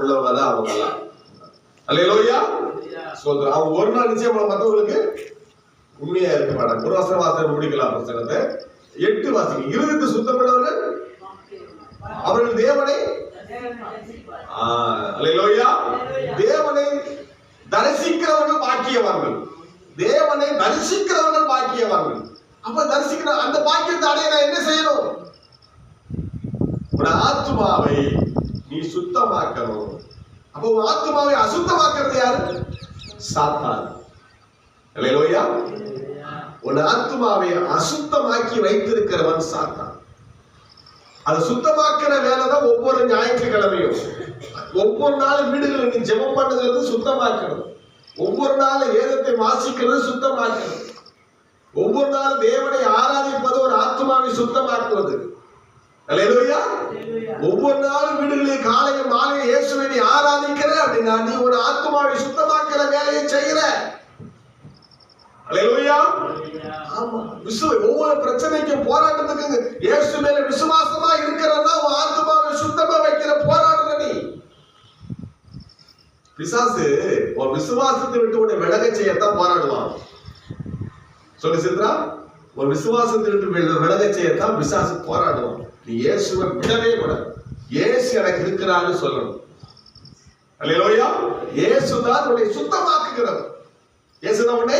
உள்ளவங்க தான் அவங்க எல்லாம் அல்லையா சோதரம் அவங்க ஒரு நாள் நிச்சயம் மற்றவங்களுக்கு உண்மையா இருக்க மாட்டாங்க. ஒரு வருஷம் வாசனை முடிக்கலாம் புஸ்தகத்தை எட்டு வாசிங்க. இருதயத்தை சுத்தம் உள்ளவர்கள் அவர்கள் தேவனை அல்லையா தேவனை தரிசிக்கிறவர்கள் பாக்கியவான்கள். தேவனை தரிசிக்கிறவர்கள் பாக்கியவான்கள். அப்ப தரிசிக்கிற அந்த பாக்கியத்தை அடைய நான் என்ன செய்யணும்? உன் ஆத்மாவை நீ சுத்தமாக்கணும். அப்போ உன் ஆத்மாவை அசுத்தமாக்குறது யாரு? சாத்தான். அல்லேலூயா உன் ஆத்மாவை அசுத்தமாக்கி வைத்திருக்கிறவன் சாத்தான். அது சுத்தமாக்குற வேலை தான் ஒவ்வொரு ஞாயிற்றுக்கிழமையும். ஒவ்வொரு நாளும் வீடுகளில் நீ ஜெபம் பண்ணுறது சுத்தமாக்கணும். ஒவ்வொரு நாளும் வேதத்தை வாசிக்கிறது சுத்தமாக்கணும். ஒவ்வொரு நாளும் தேவனை ஆராதிப்பது ஒரு ஆத்மாவை சுத்தமாக்குவது. ஒவ்வொரு நாளும் வீடுகளில் காலையும் மாலையும் இயேசுவை நீ ஆராதிக்கிற அப்படின்னா நீ ஒரு ஆத்மாவை சுத்தமாக்குற வேலையை செய்கிற. அல்லேலூயா ஆமா. விசுவ ஒவ்வொரு பிரச்சனைக்கும் போராட்டத்துக்கு இயேசு மேல விசுவாசமா இருக்கிறதா உன் ஆத்மாவை சுத்தமா வைக்கிற போராடுற நீ. பிசாசு உன் விசுவாசத்தை விட்டு உன்னை விலக செய்யத்தான் போராடுவான். சொல்லு சித்ரா. ஒரு விசுவாசத்தை விட்டு வில- விலக செய்யத்தான் விசுவாசம் போராடுவோம் நீ இயேசுவை விடவே கூடாது. இயேசு எனக்கு இருக்கிறான்னு சொல்லணும். அல்லையா இயேசு தான் உன்னை சுத்தமாக்குகிறது இயேசு தான் உன்னை